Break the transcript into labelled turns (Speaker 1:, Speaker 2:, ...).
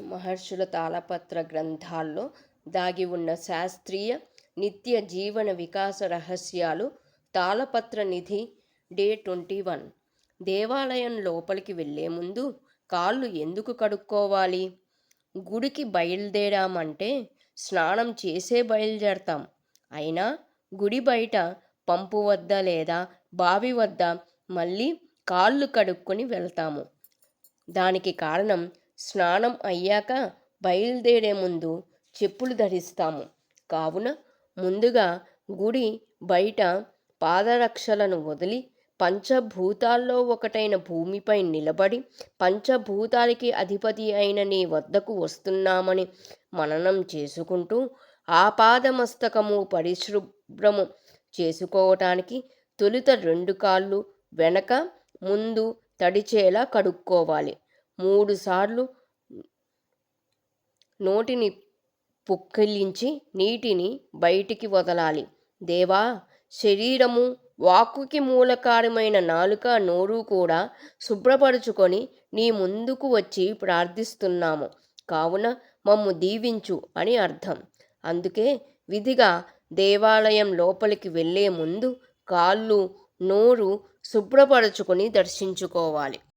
Speaker 1: మహర్షుల తాళపత్ర గ్రంథాల్లో దాగి ఉన్న శాస్త్రీయ నిత్య జీవన వికాస రహస్యాలు తాళపత్ర నిధి డే ట్వంటీ వన్. దేవాలయం లోపలికి వెళ్ళే ముందు కాళ్ళు ఎందుకు కడుక్కోవాలి? గుడికి బయలుదేరామంటే స్నానం చేసే బయలుదేరతాం. అయినా గుడి బయట పంపు వద్ద లేదా బావి వద్ద మళ్ళీ కాళ్ళు కడుక్కొని వెళ్తాము. దానికి కారణం స్నానం అయ్యాక బయలుదేరే ముందు చెప్పులు ధరిస్తాము. కావున ముందుగా గుడి బయట పాదరక్షలను వదిలి పంచభూతాల్లో ఒకటైన భూమిపై నిలబడి పంచభూతాలకి అధిపతి అయిన నీ వద్దకు వస్తున్నామని మననం చేసుకుంటూ ఆపాదమస్తకము పరిశుభ్రము చేసుకోవటానికి తొలుత రెండు కాళ్ళు వెనక ముందు తడిచేలా కడుక్కోవాలి. మూడుసార్లు నోటిని పుక్కిలించి నీటిని బయటికి వదలాలి. దేవా శరీరము వాక్కుకి మూలకారమైన నాలుక నోరు కూడా శుభ్రపరుచుకొని నీ ముందుకు వచ్చి ప్రార్థిస్తున్నాము. కావున మమ్ము దీవించు అని అర్థం. అందుకే విధిగా దేవాలయం లోపలికి వెళ్ళే ముందు కాళ్ళు నోరు శుభ్రపరచుకొని దర్శించుకోవాలి.